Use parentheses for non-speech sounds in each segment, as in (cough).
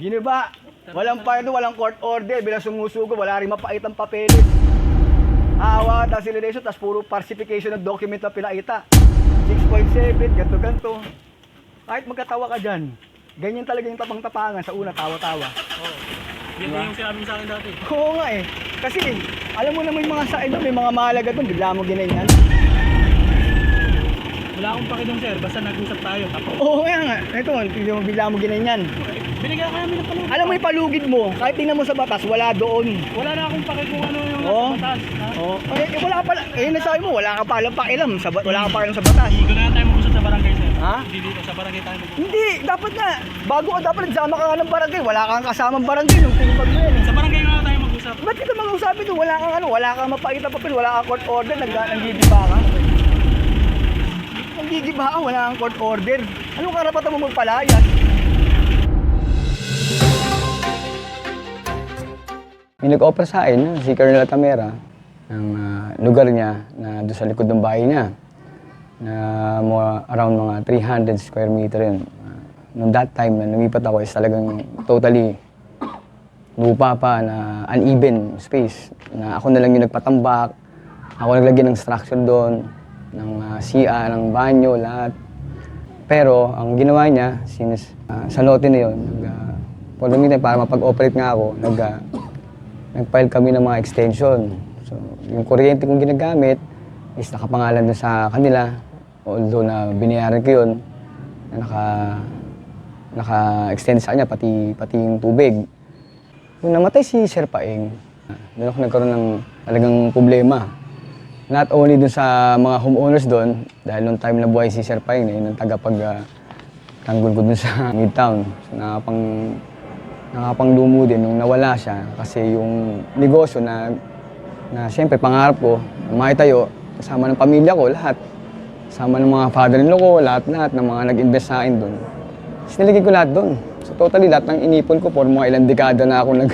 Giniba. Walang pardon, walang court order. Bilang sumusugo, wala rin mapait ang papeles. Awa, acceleration, tas puro falsification ng document na pinaita. 6.7, ganto ganto. Kahit magkatawa ka dyan, ganyan talaga yung tapang-tapangan sa una, tawa-tawa. Oo. Yan din yung sinabi sa akin dati. Oo nga eh. Kasi alam mo naman yung mga sa ano, may mga mahalaga doon, bigla mo ginanyan. Wala akong paki doon sir, basta nag-usap tayo. Tapos, Oo nga nga. Ito, bigla mo, ginanyan. Binigyan ka namin ng palugit. Alam mo yung palugid mo, kahit tingnan mo sa batas, wala doon. Wala na akong paki kung ano yung nasa batas. ha? Oo. Eh, eh, wala pala. Eh, nasabi mo, wala ka palang pakialam. Sa, wala ka pakialam sa batas. Hindi ko na tayo mag-usap sa barangay sir. Ha? Hindi dito, sa barangay tayo mag-usap. Hindi, dapat nga. Bago ka dapat nagsama ka nga ng barangay. Wala kang kasamang barangay nung tinupag mo yan. Sa barangay nga tayo mag-usap. Ba't kita mag-usapin doon? Wala kang ano, wala kang mapakita papel, wala kang court order, nag nanggigiba ka. Nanggigiba ka, wala kang court order. Anong karapatan mo magpalayas? May nag-offer sa akin, si Colonel Tamera, ng ah, lugar niya na doon sa likod ng bahay niya na mga, around mga 300 square meter yun. Uh, nung that time na lumipat ako is talagang totally lupa pa na uneven space. Na ako na lang yung nagpatambak, ako naglagyan ng structure doon, ng uh, CA, ng banyo, lahat. Pero ang ginawa niya, since ah, sa lote na yun, nag, uh, for the para mapag-operate nga ako, nag, ah, nag-file kami ng mga extension. So, yung kuryente kong ginagamit is nakapangalan doon sa kanila. Although na binayaran ko yun, na naka, naka-extend sa kanya, pati, pati yung tubig. Nung namatay si Sir Paeng, doon ako nagkaroon ng talagang problema. Not only doon sa mga homeowners doon, dahil nung time na buhay si Sir Paeng, na yun ang tagapag ah, tanggol ko doon sa (laughs) Midtown. So, nakapang, nakapanglumo din nung nawala siya kasi yung negosyo na, na siyempre pangarap ko, maitayo, kasama ng pamilya ko, lahat. Kasama ng mga father-in-law ko, lahat-lahat ng mga nag-invest sa akin doon. Sinilagay ko lahat doon. So totally, lahat ng inipon ko for mga ilang dekada na ako (laughs) nag,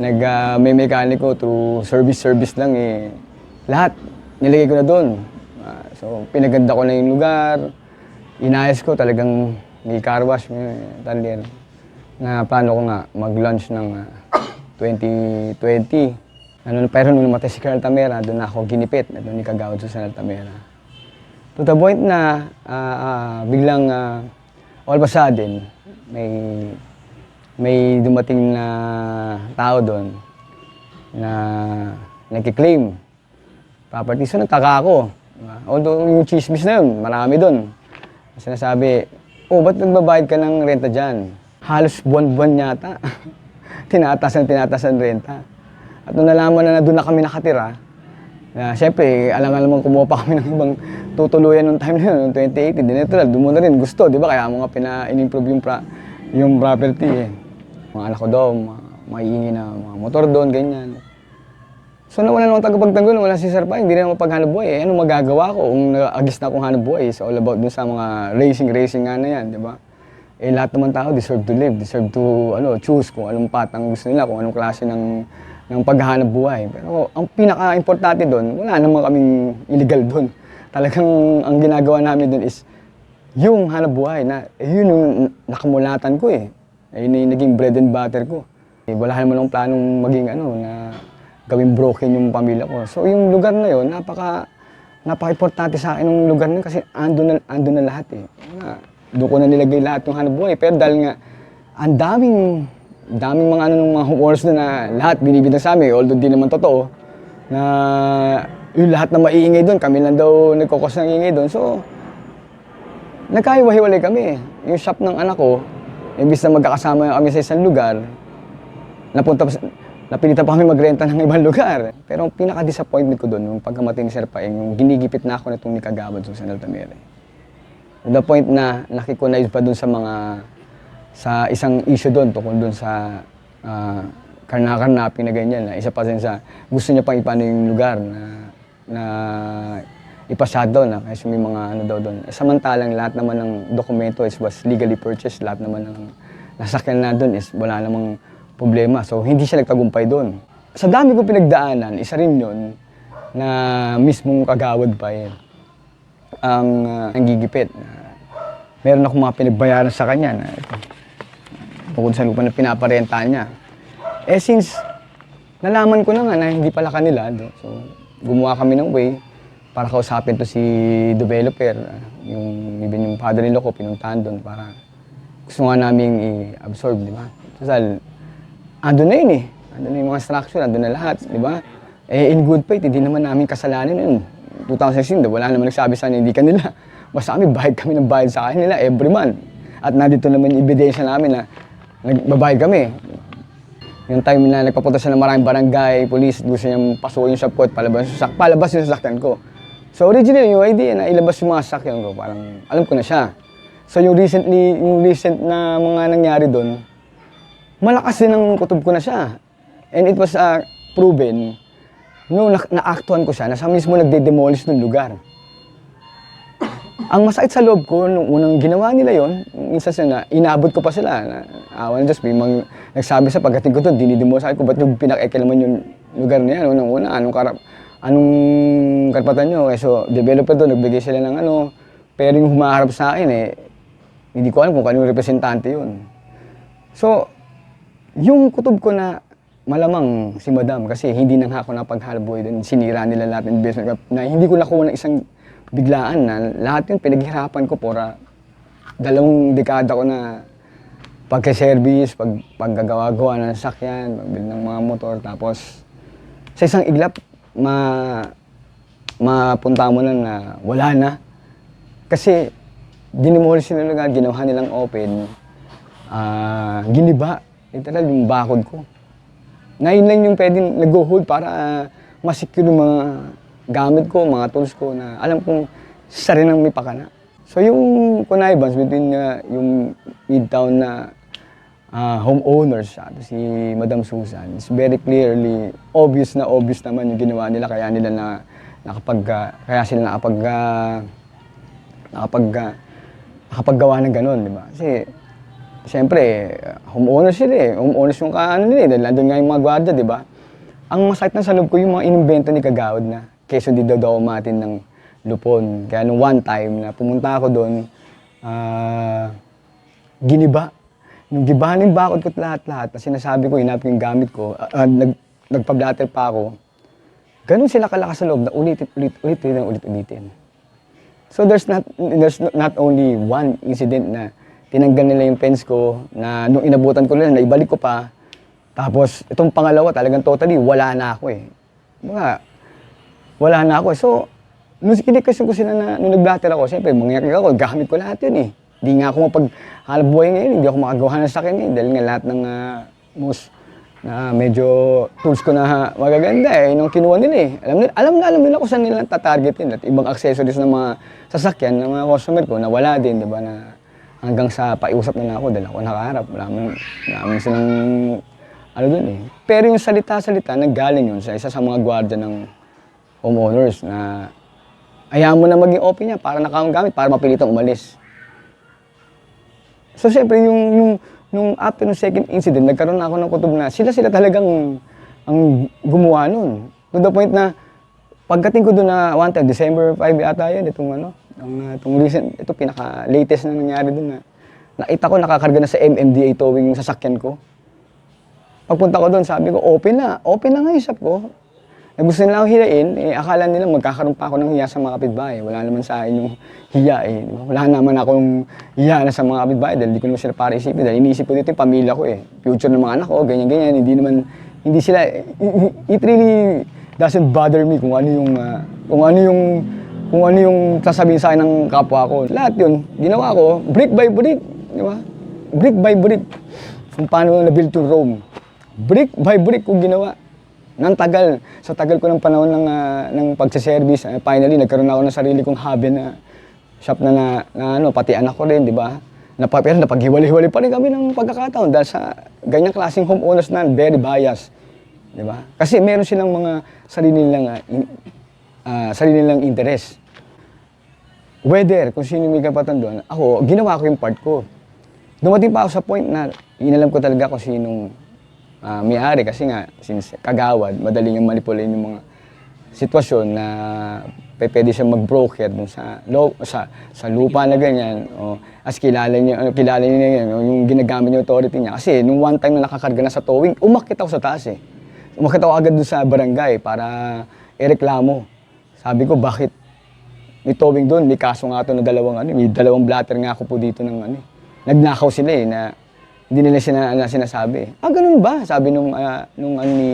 nag ah, may mekaniko through service-service lang eh. Lahat, nilagay ko na doon. Ah, so pinaganda ko na yung lugar, inayos ko talagang may car wash, may talier. Na plano ko nga mag-launch ng ah, 2020. Ano, pero nung namatay si Colonel Tamera, doon ako ginipit, na doon ni Kagawad sa Colonel Tamera. To the point na ah, ah, biglang ah, all of a sudden, may may dumating na tao doon na nagkiklaim property. So nagtaka ako. Although yung chismis na yun, marami doon. Sinasabi, oh, ba't nagbabayad ka ng renta dyan? Halos buwan-buwan yata. (laughs) tinatasan, tinatasan renta. At nung nalaman na na doon na kami nakatira, na siyempre, alam-alam mo kumuha pa kami (laughs) ng ibang tutuluyan nung time na yun, noong 2018. Di natural, doon na rin gusto, di ba? Kaya mo nga pina-improve yung, pra- yung property eh. Mga anak ko daw, maiingi na mga motor doon, ganyan. So nawala naman tagapagtanggol, wala si Sir Pa, hindi na mapaghanap buhay. Eh, ano magagawa ko kung nag-agis na akong hanap buhay? It's all about dun sa mga racing-racing nga na yan, di ba? Eh lahat naman tao deserve to live, deserve to ano, choose kung anong patang gusto nila, kung anong klase ng ng paghahanap buhay. Pero ang pinaka-importante doon, wala naman kaming illegal doon. Talagang ang ginagawa namin doon is yung hanap buhay na eh, yun yung nakamulatan ko eh. Eh, Yun yung naging bread and butter ko. Eh, wala naman akong planong maging ano na gawing broken yung pamilya ko. So yung lugar na yun, napaka napaka-importante sa akin yung lugar na yun kasi andun na, andun na lahat eh. Na, doon ko na nilagay lahat yung hanap buhay. Pero dahil nga, ang daming, daming mga ano ng mga homeowners na, na lahat binibintang sa amin, although di naman totoo, na yung lahat na maiingay doon, kami lang daw nagkukos ng ingay doon. So, nagkahiwa-hiwalay kami. Yung shop ng anak ko, imbis na magkakasama kami sa isang lugar, napunta napilitan pa kami magrenta ng ibang lugar. Pero ang pinaka-disappointment ko doon, yung pagkamatay ni Sir Paeng, yung ginigipit na ako na itong nikagabad sa San Altamira. To the point na nakikonize pa doon sa mga, sa isang issue doon, tungkol doon sa uh, karnakarnaping na ganyan. Na isa pa din sa, gusto niya pang ipano yung lugar na, na ipa-shutdown na kasi may mga ano daw doon. Samantalang lahat naman ng dokumento is was legally purchased, lahat naman ng nasakyan na doon is wala namang problema. So hindi siya nagtagumpay doon. Sa dami kong pinagdaanan, isa rin yun na mismong kagawad pa eh, ang uh, nanggigipit. Na meron akong mga pinagbayaran sa kanya na bukod sa lupa na pinaparentahan niya. Eh since nalaman ko na nga na hindi pala kanila, no? so gumawa kami ng way para kausapin to si developer. ah, Yung, even yung father-in-law ko, pinuntahan doon para gusto nga namin i-absorb, di ba? Total, andun na yun eh. Andun na yung mga structure, andun na lahat, di ba? Eh, in good faith, hindi naman namin kasalanan yun. 2016, wala naman nagsabi sa hindi kanila. Basta (laughs) kami, bayad kami ng bayad sa kanila every month. At nandito naman yung ebidensya namin na nagbabayad kami. Yung time na nagpapunta siya ng maraming barangay, police, gusto niyang pasukin yung shop ko at palabas, yung palabas yung sasakyan ko. So originally, yung idea na ilabas yung mga sasakyan ko, parang alam ko na siya. So yung recently, yung recent na mga nangyari doon, malakas din ang kutob ko na siya. And it was uh, proven, no, na- naaktuhan ko siya, na siya mismo nagde-demolish ng lugar. Ang masakit sa loob ko, nung unang ginawa nila yon, sa na, inabot ko pa sila. Na, awa ng Diyos, may nagsabi sa pagdating ko doon, dinidemo sa akin ko, ba't yung pinakekelaman yung lugar na yan? Unang una, anong karap, anong karapatan nyo? Eh, so, developer doon, nagbigay sila ng ano, pero yung humaharap sa akin eh, hindi ko alam kung kanong representante yun. So, yung kutob ko na malamang si Madam kasi hindi na nga ako napaghalboy doon. Sinira nila lahat ng investment ko na hindi ko nakuha ng isang biglaan na lahat yun pinaghirapan ko para dalawang dekada ko na pagka-service, pag, paggagawa-gawa ng sakyan, pagbili ng mga motor, tapos sa isang iglap, ma, mapunta mo na na wala na. Kasi dinimolish nila lugar, ginawa nilang open, ah giniba, literal yung bakod ko. Na yun lang yung pwedeng nag-hold para uh, masecure yung mga gamit ko, mga tools ko na alam kong sa rin ang may pakana. So yung connivance between uh, yung midtown na ah, homeowners, at si Madam Susan, is very clearly obvious na obvious naman yung ginawa nila kaya nila na nakapag ah, kaya sila nakapag ah, nakapag ah, nakapaggawa ng ganun, di ba? Kasi Siyempre, homeowners sila eh. Homeowners yung kaano nila eh. Dahil nandun nga yung mga gwardiya, di ba? Ang masakit na sa loob ko yung mga inimbento ni Kagawad na keso di daw daw umatin ng lupon. Kaya nung one time na pumunta ako doon, ah, giniba. Nung gibahan yung bakod ko at lahat-lahat, na sinasabi ko, hinap yung gamit ko, ah, ah, nag, nagpa-blatter pa ako, ganun sila kalakas sa loob na ulit, ulit, ulit, ulit, ulit, ulitin. So there's not there's not only one incident na tinanggal nila yung fence ko na nung inabutan ko nila, naibalik ko pa. Tapos itong pangalawa talagang totally wala na ako eh. Mga wala na ako. So nung kinikasyon ko sila na nung nag-blatter ako, siyempre mangyak ako, gamit ko lahat yun eh. Hindi nga ako mapaghalap buhay ngayon, hindi ako makagawa ng sakyan eh. Dahil nga lahat ng ah, most na medyo tools ko na magaganda eh, nung kinuha nila eh. Alam nila, alam na alam nila kung saan nila tatargetin at ibang accessories ng mga sasakyan ng mga customer ko na wala din, di ba, na hanggang sa paiusap na lang ako dahil ako nakaharap. Wala man, wala man silang ano dun eh. Pero yung salita-salita, nanggaling yun sa isa sa mga gwardiya ng homeowners na ayaw mo na maging open niya para nakawang gamit, para mapilitang umalis. So siyempre yung, yung nung after ng second incident, nagkaroon na ako ng kutob na sila sila talagang ang gumawa nun. To the point na pagdating ko doon na one time, December 5 yata yun, itong ano, ang, uh, itong recent, ito pinaka-latest na nangyari doon na nakita ko nakakarga na sa MMDA towing yung sasakyan ko. Pagpunta ko doon, sabi ko, open na. Open na nga yung shop ko. Eh, gusto nila akong hilain, eh, akala nila magkakaroon pa ako ng hiya sa mga kapitbahay. Wala naman sa akin yung hiya eh. Wala naman akong hiya na sa mga kapitbahay dahil hindi ko naman sila para isipin. Dahil iniisip ko dito yung pamilya ko eh. Future ng mga anak ko, ganyan-ganyan. Hindi naman, hindi sila, it really doesn't bother me kung ano yung, ah, kung ano yung, kung ano yung sasabihin sa akin ng kapwa ko. Lahat yun, ginawa ko, brick by brick, di ba? Brick by brick. Kung paano na-build to Rome. Brick by brick ko ginawa. Nang tagal, sa tagal ko ng panahon ng, ah, ng pagsiservice, eh, finally, nagkaroon ako ng sarili kong hobby na shop na, na, na ano, pati anak ko rin, di ba? Napa, pero napaghiwalay-hiwalay pa rin kami ng pagkakataon dahil sa ganyang klaseng homeowners na very biased. Di ba? Kasi meron silang mga sarili nilang, ah, sarili nilang interest. Whether, kung sino may kapatan doon, ako, ginawa ko yung part ko. Dumating pa ako sa point na inalam ko talaga kung sinong ah, may-ari kasi nga, since kagawad, madaling yung manipulate yung mga sitwasyon na pwede siya mag-broker dun sa, lo, sa, sa lupa na ganyan. O, as kilala niya, ano, kilala niya yan, yung ginagamit yung authority niya. Kasi nung one time na nakakarga na sa towing, umakit ako sa taas eh. Umakit ako agad dun sa barangay para ireklamo. Sabi ko, bakit may towing doon, may kaso nga to na dalawang ano, may dalawang blatter nga ako po dito ng ano. Nagnakaw sila eh na hindi nila sina, na sinasabi. Ah, ganun ba? Sabi nung ah, nung ano ni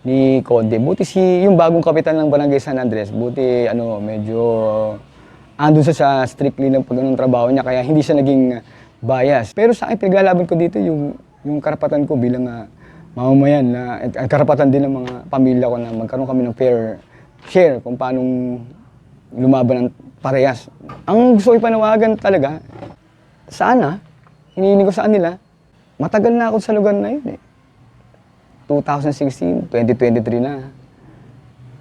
ni Conde. Buti si yung bagong kapitan ng Barangay San Andres, buti ano medyo andun sa, sa strictly ng pag ng trabaho niya kaya hindi siya naging bias. Pero sa akin pinaglalaban ko dito yung yung karapatan ko bilang ah, mamamayan na at karapatan din ng mga pamilya ko na magkaroon kami ng fair share kung paano lumaban ng parehas. Ang gusto ko ipanawagan talaga, sana, hinihiling ko sa kanila, matagal na ako sa lugar na yun eh. 2016, 2023 na.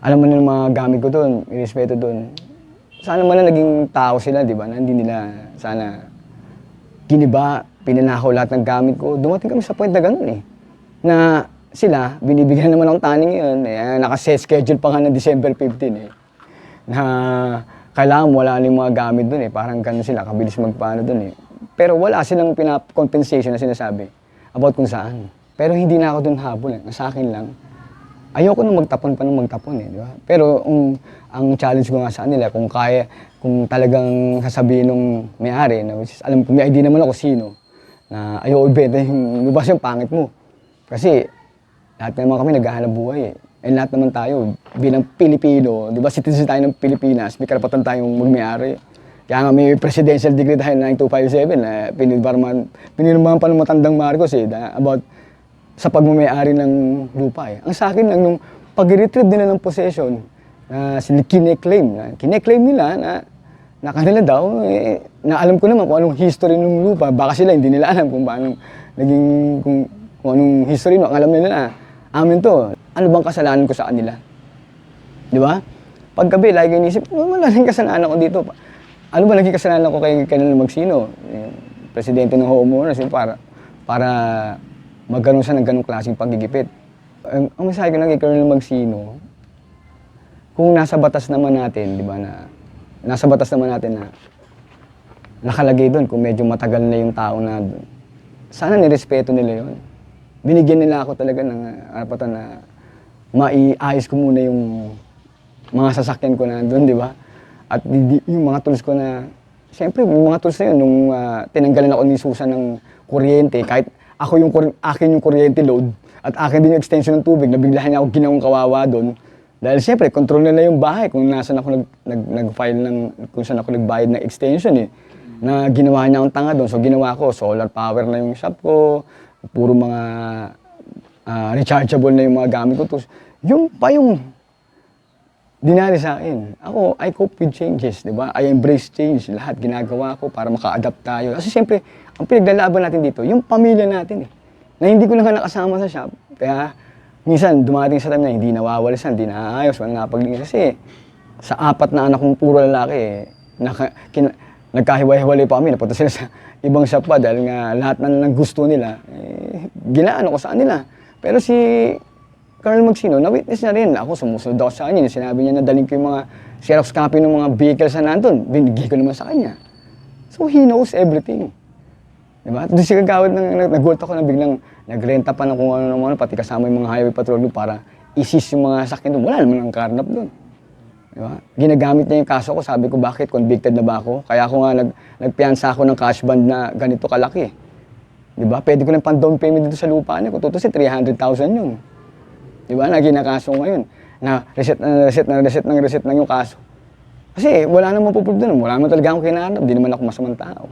Alam mo na yung mga gamit ko doon, may respeto doon. Sana man na naging tao sila, di ba? Na hindi nila sana giniba, pinanakaw lahat ng gamit ko. Dumating kami sa point na ganun eh. Na sila, binibigyan naman akong taning yun. Eh, nakaset schedule pa nga ng December 15 eh. Na kailangan wala na yung mga gamit doon eh. Parang ganun sila, kabilis magpaano doon eh. Pero wala silang pinap-compensation na sinasabi about kung saan. Pero hindi na ako doon habol eh. Sa akin lang, ayoko nang magtapon pa nang magtapon eh, di ba? Pero um, ang challenge ko nga sa kanila, kung kaya, kung talagang sasabihin nung may-ari, na which is, alam ko, may idea naman ako sino, na ayoko ibenta yung lubas yung pangit mo. Kasi lahat naman kami naghahanap buhay eh. And lahat naman tayo, bilang Pilipino, di ba, citizen tayo ng Pilipinas, may karapatan tayong magmayari. Kaya nga may presidential decree tayo 9257 na pinirmahan, pinirmahan pa ng matandang Marcos eh, about sa pagmamayari ng lupa eh. Ang sa akin lang, nung pag-retrieve nila ng possession, na sila kine-claim, na kine-claim nila na na kanila daw, eh, na alam ko naman kung anong history ng lupa. Baka sila hindi nila alam kung paano naging, kung, kung anong history no. Ang alam nila na, amin to. Ano bang kasalanan ko sa kanila? Di ba? Paggabi, lagi inisip, "Oh, wala nang kasalanan ko dito. Ano ba naging kasalanan ko kay kanila Magsino? Presidente ng homeowners, para, para magkaroon siya ng ganong klaseng pagigipit. Ang, ang mensahe ko lang kay Colonel Magsino, kung nasa batas naman natin, di ba, na nasa batas naman natin na nakalagay doon kung medyo matagal na yung tao na doon. Sana nirespeto nila yon. Binigyan nila ako talaga ng karapatan na maiayos ko muna yung mga sasakyan ko na doon, di ba? At yung mga tools ko na, siyempre, yung mga tools na yun, nung ah, tinanggalan ako ni Susan ng kuryente, kahit ako yung, akin yung kuryente load, at akin din yung extension ng tubig, nabiglahan niya ako ginawang kawawa doon. Dahil siyempre, control nila yung bahay kung nasan ako nag, nag, nag-file ng, kung saan ako nagbayad ng extension eh. Na ginawa niya akong tanga doon. So ginawa ko, solar power na yung shop ko, puro mga ah, rechargeable na yung mga gamit ko. Tapos, yung pa yung dinari sa akin. Ako, I cope with changes, di ba? I embrace change. Lahat ginagawa ko para maka-adapt tayo. Kasi siyempre, ang pinaglalaban natin dito, yung pamilya natin eh. Na hindi ko na nga nakasama sa shop. Kaya, minsan, dumating sa time na hindi nawawalisan, hindi naayos, walang napaglinis. Kasi, sa apat na anak kong puro lalaki, eh, naka, kin, nagkahiwa-hiwalay pa kami, napunta sila sa ibang shop pa dahil nga lahat na ng gusto nila, eh, ginaano ko sa kanila. Pero si Colonel Magsino, na-witness niya rin. Ako, sumusunod ako sa kanya. Sinabi niya na daling ko yung mga Xerox copy ng mga vehicles na nandun. Binigay ko naman sa kanya. So, he knows everything. Diba? Doon si Kagawad, nang, nag, nagulat ako na biglang nagrenta pa ng kung ano naman, pati kasama yung mga highway patrol doon para isis yung mga sakyan doon. Wala naman ang karnap doon. Diba? Ginagamit niya yung kaso ko. Sabi ko, bakit? Convicted na ba ako? Kaya ako nga nag, nagpiansa ako ng cash bond na ganito kalaki. Diba? Pwede ko ng pang down payment dito sa lupa niya. Kung tutusin, 300,000 yun. Diba? Na ginakaso ngayon. Na reset na reset na reset na reset lang yung kaso. Kasi wala namang pupunta doon. Wala naman talaga akong kinahanap. Di naman ako masamang tao.